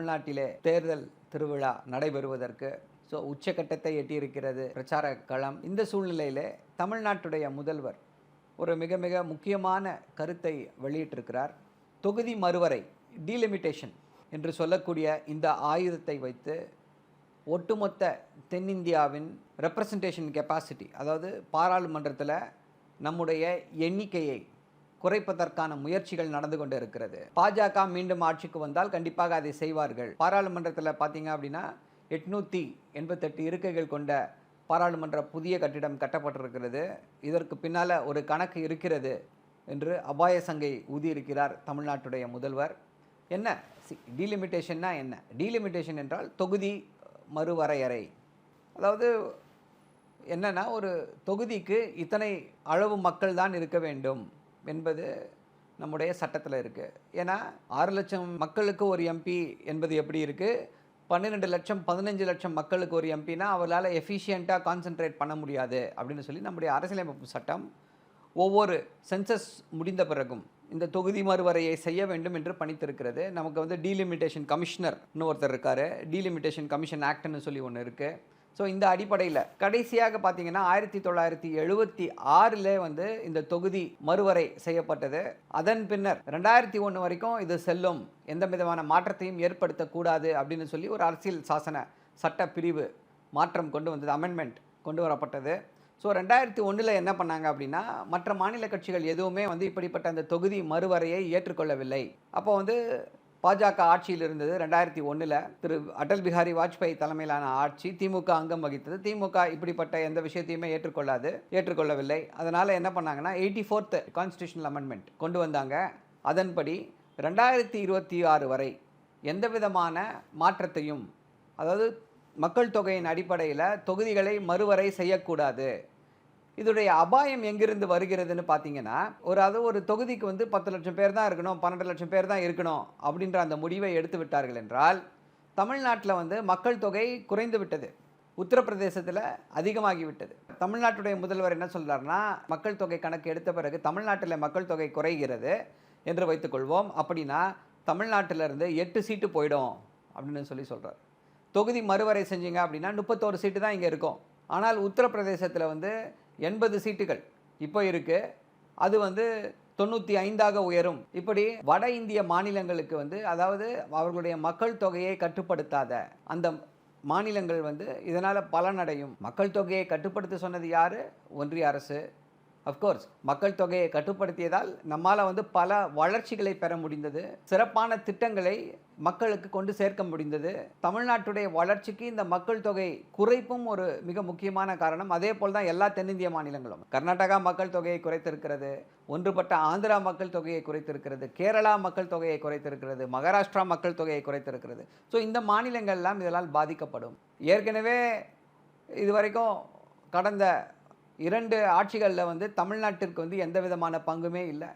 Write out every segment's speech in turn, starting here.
தமிழ்நாட்டிலே தேர்தல் திருவிழா நடைபெறுவதற்கு ஸோ உச்சக்கட்டத்தை எட்டியிருக்கிறது பிரச்சார களம். இந்த சூழ்நிலையிலே தமிழ்நாட்டுடைய முதல்வர் ஒரு மிக மிக முக்கியமான கருத்தை வெளியிட்டிருக்கிறார். தொகுதி மறுவரை டீலிமிட்டேஷன் என்று சொல்லக்கூடிய இந்த ஆயுதத்தை வைத்து ஒட்டுமொத்த தென்னிந்தியாவின் ரெப்ரசன்டேஷன் கெப்பாசிட்டி அதாவது பாராளுமன்றத்தில் நம்முடைய எண்ணிக்கையை குறைப்பதற்கான முயற்சிகள் நடந்து கொண்டு இருக்கிறது. பாஜக மீண்டும் ஆட்சிக்கு வந்தால் கண்டிப்பாக அதை செய்வார்கள். பாராளுமன்றத்தில் பார்த்தீங்க அப்படின்னா எட்நூற்றி எண்பத்தெட்டு இருக்கைகள் கொண்ட பாராளுமன்ற புதிய கட்டிடம் கட்டப்பட்டிருக்கிறது. இதற்கு பின்னால் ஒரு கணக்கு இருக்கிறது என்று அபாய சங்கை ஊதியிருக்கிறார் தமிழ்நாட்டுடைய முதல்வர். என்ன? டீலிமிட்டேஷன்னா என்ன? டீலிமிட்டேஷன் என்றால் தொகுதி மறுவரையறை. அதாவது என்னென்னா ஒரு தொகுதிக்கு இத்தனை அளவு மக்கள் தான் இருக்க வேண்டும். என்பது நம்முடைய சட்டத்தில் இருக்குது ஏன்னா ஆறு லட்சம் மக்களுக்கு ஒரு எம்பி என்பது எப்படி இருக்குது பன்னிரெண்டு லட்சம் பதினஞ்சு லட்சம் மக்களுக்கு ஒரு எம்பினா அவரால் எஃபிஷியண்ட்டாக கான்சென்ட்ரேட் பண்ண முடியாது அப்படின்னு சொல்லி நம்முடைய அரசியலமைப்பு சட்டம் ஒவ்வொரு சென்சஸ் முடிந்த பிறகும் இந்த தொகுதி மறுவரையை செய்ய வேண்டும் என்று பணித்திருக்கிறது. நமக்கு வந்து டீலிமிட்டேஷன் கமிஷனர்னு ஒருத்தர் இருக்கார். டீலிமிட்டேஷன் கமிஷன் ஆக்ட்னு சொல்லி ஒன்று இருக்குது ஸோ இந்த அடிப்படையில் கடைசியாக பார்த்தீங்கன்னா ஆயிரத்தி தொள்ளாயிரத்தி எழுபத்தி ஆறில் வந்து இந்த தொகுதி மறுவரை செய்யப்பட்டது. அதன் பின்னர் ரெண்டாயிரத்தி ஒன்று வரைக்கும் இது செல்லும். எந்த விதமான மாற்றத்தையும் ஏற்படுத்தக்கூடாது அப்படின்னு சொல்லி ஒரு அரசியல் சாசன சட்ட பிரிவு மாற்றம் கொண்டு வந்தது அமெண்ட்மெண்ட் கொண்டு வரப்பட்டது. ஸோ ரெண்டாயிரத்தி ஒன்றில் என்ன பண்ணாங்க அப்படின்னா மற்ற மாநில கட்சிகள் எதுவுமே வந்து இப்படிப்பட்ட அந்த தொகுதி மறுவரையை ஏற்றுக்கொள்ளவில்லை. அப்போ வந்து பாஜக ஆட்சியில் இருந்தது ரெண்டாயிரத்தி ஒன்றில் திரு அடல் பிஹாரி வாஜ்பாய் தலைமையிலான ஆட்சி திமுக அங்கம் வகித்தது. திமுக இப்படிப்பட்ட எந்த விஷயத்தையுமே ஏற்றுக்கொள்ளாது ஏற்றுக்கொள்ளவில்லை. அதனால் என்ன பண்ணாங்கன்னா எயிட்டி ஃபோர்த் கான்ஸ்டியூஷனல் அமெண்ட்மெண்ட் கொண்டு வந்தாங்க. அதன்படி ரெண்டாயிரத்தி இருபத்தி ஆறு வரை எந்த விதமான மாற்றத்தையும் அதாவது மக்கள் தொகையின் அடிப்படையில் தொகுதிகளை மறுவரை செய்யக்கூடாது. இதோடைய அபாயம் எங்கிருந்து வருகிறதுன்னு பார்த்தீங்கன்னா ஒரு அது ஒரு தொகுதிக்கு வந்து பத்து லட்சம் பேர் தான் இருக்கணும் பன்னெண்டு லட்சம் பேர் தான் இருக்கணும் அப்படின்ற அந்த முடிவை எடுத்து விட்டார்கள் என்றால் தமிழ்நாட்டில் வந்து மக்கள் தொகை குறைந்து விட்டது. உத்தரப்பிரதேசத்தில் அதிகமாகிவிட்டது தமிழ்நாட்டுடைய முதல்வர் என்ன சொல்கிறார்னா மக்கள் தொகை கணக்கு எடுத்த பிறகு தமிழ்நாட்டில் மக்கள் தொகை குறைகிறது என்று வைத்துக்கொள்வோம் அப்படின்னா தமிழ்நாட்டிலிருந்து எட்டு சீட்டு போயிடும் அப்படின்னு சொல்லி சொல்கிறார் தொகுதி மறுவரை செஞ்சீங்க அப்படின்னா முப்பத்தோரு சீட்டு தான் இங்கே இருக்கும். ஆனால் உத்தரப்பிரதேசத்தில் வந்து எண்பது சீட்டுகள். இப்போ இருக்குது அது வந்து தொண்ணூற்றி ஐந்தாக உயரும். இப்படி வட இந்திய மாநிலங்களுக்கு வந்து அதாவது அவர்களுடைய மக்கள் தொகையை கட்டுப்படுத்தாத அந்த மாநிலங்கள் வந்து இதனால் பலனடையும். மக்கள் தொகையை கட்டுப்படுத்த சொன்னது யார்? ஒன்றிய அரசு. அஃப்கோர்ஸ் மக்கள் தொகையை கட்டுப்படுத்தியதால் நம்மால் வந்து பல வளர்ச்சிகளை பெற முடிந்தது. சிறப்பான திட்டங்களை மக்களுக்கு கொண்டு சேர்க்க முடிந்தது. தமிழ்நாட்டுடைய வளர்ச்சிக்கு இந்த மக்கள் தொகை குறைப்பும் ஒரு மிக முக்கியமான காரணம். அதே போல் தான் எல்லா தென்னிந்திய மாநிலங்களும். கர்நாடகா மக்கள் தொகையை குறைத்திருக்கிறது. ஒன்றுபட்ட ஆந்திரா மக்கள் தொகையை குறைத்திருக்கிறது. கேரளா மக்கள் தொகையை குறைத்திருக்கிறது. மகாராஷ்டிரா மக்கள் தொகையை குறைத்திருக்கிறது. ஸோ இந்த மாநிலங்கள்லாம் இதனால் பாதிக்கப்படும். ஏற்கனவே இதுவரைக்கும் கடந்த இரண்டு ஆட்சிகளில் வந்து தமிழ்நாட்டிற்கு வந்து எந்த விதமான பங்குமே இல்லை.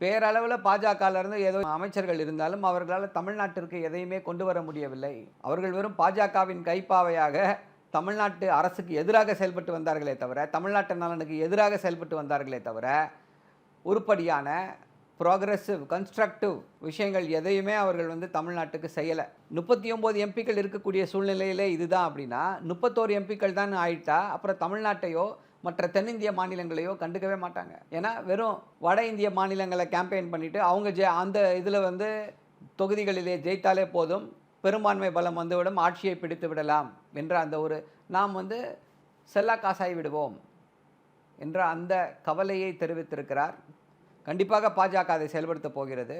பேரளவில் பாஜகவிலிருந்து ஏதோ அமைச்சர்கள் இருந்தாலும் அவர்களால் தமிழ்நாட்டிற்கு எதையுமே கொண்டு வர முடியவில்லை. அவர்கள் வெறும் பாஜகவின் கைப்பாவையாக தமிழ்நாட்டு அரசுக்கு எதிராக செயல்பட்டு வந்தார்களே தவிர தமிழ்நாட்டு நலனுக்கு எதிராக செயல்பட்டு வந்தார்களே தவிர உருப்படியான ப்ராக்ரெசிவ் கன்ஸ்ட்ரக்டிவ் விஷயங்கள் எதையுமே அவர்கள் வந்து தமிழ்நாட்டுக்கு செய்யலை. முப்பத்தி ஒம்பது எம்பிக்கள் இருக்கக்கூடிய சூழ்நிலையிலே இதுதான் அப்படின்னா முப்பத்தோரு எம்பிக்கள் தான் ஆயிட்டா அப்புறம் தமிழ்நாட்டையோ மற்ற தென்னிந்திய மாநிலங்களையோ கண்டுக்கவே மாட்டாங்க. ஏன்னா வெறும் வட இந்திய மாநிலங்களை கேம்பெயின் பண்ணிவிட்டு அவங்க ஜெ அந்த இதில் வந்து தொகுதிகளிலே ஜெயித்தாலே போதும் பெரும்பான்மை பலம் வந்துவிடும் ஆட்சியை பிடித்து விடலாம் என்ற அந்த ஒரு நாம் வந்து செல்லா காசாய் விடுவோம் என்ற அந்த கவலையை தெரிவித்திருக்கிறார். கண்டிப்பாக பாஜக அதை செயல்படுத்தப் போகிறது.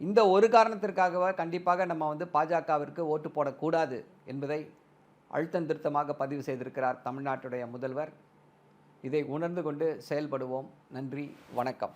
இந்த ஒரு காரணத்திற்காகவே கண்டிப்பாக நம்ம வந்து பாஜகவிற்கு ஓட்டு போடக்கூடாது என்பதை அழுத்தம் திருத்தமாக பதிவு செய்திருக்கிறார் தமிழ்நாட்டுடைய முதல்வர். இதை உணர்ந்து கொண்டு செயல்படுவோம். நன்றி. வணக்கம்.